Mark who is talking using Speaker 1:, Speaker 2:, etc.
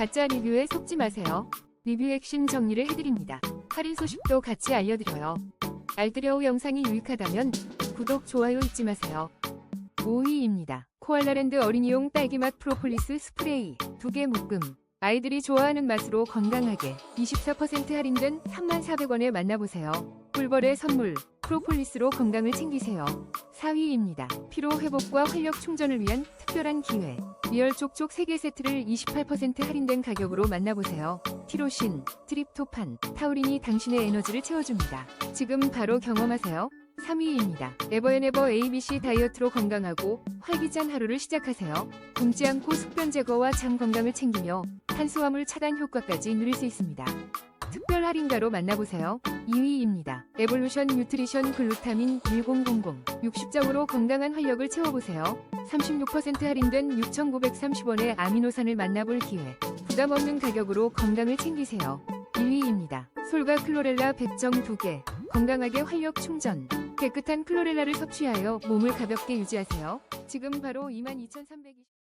Speaker 1: 가짜 리뷰에 속지 마세요. 리뷰 액션 정리를 해드립니다. 할인 소식도 같이 알려드려요. 알뜰여우 영상이 유익하다면 구독, 좋아요 잊지 마세요. 5위입니다. 코알라랜드 어린이용 딸기맛 프로폴리스 스프레이 2개 묶음 아이들이 좋아하는 맛으로 건강하게 24% 할인된 3400원에 만나보세요. 꿀벌의 선물 프로폴리스로 건강을 챙기세요. 4위입니다. 피로 회복과 활력 충전을 위한 특별한 기회. 리얼 쪽쪽 3개 세트를 28% 할인된 가격으로 만나보세요. 티로신, 트립토판, 타우린이 당신의 에너지를 채워줍니다. 지금 바로 경험하세요. 3위입니다. 에버앤에버 ABC 다이어트로 건강하고 활기찬 하루를 시작하세요. 굶지 않고 숙변 제거와 장 건강을 챙기며 탄수화물 차단 효과까지 누릴 수 있습니다. 특별 할인가로 만나보세요. 2위입니다. 에볼루션 뉴트리션 글루타민 1000 60점으로 건강한 활력을 채워보세요. 36% 할인된 6,930원의 아미노산을 만나볼 기회. 부담 없는 가격으로 건강을 챙기세요. 1위입니다. 솔과 클로렐라 100정 2개. 건강하게 활력 충전. 깨끗한 클로렐라를 섭취하여 몸을 가볍게 유지하세요. 지금 바로 22,320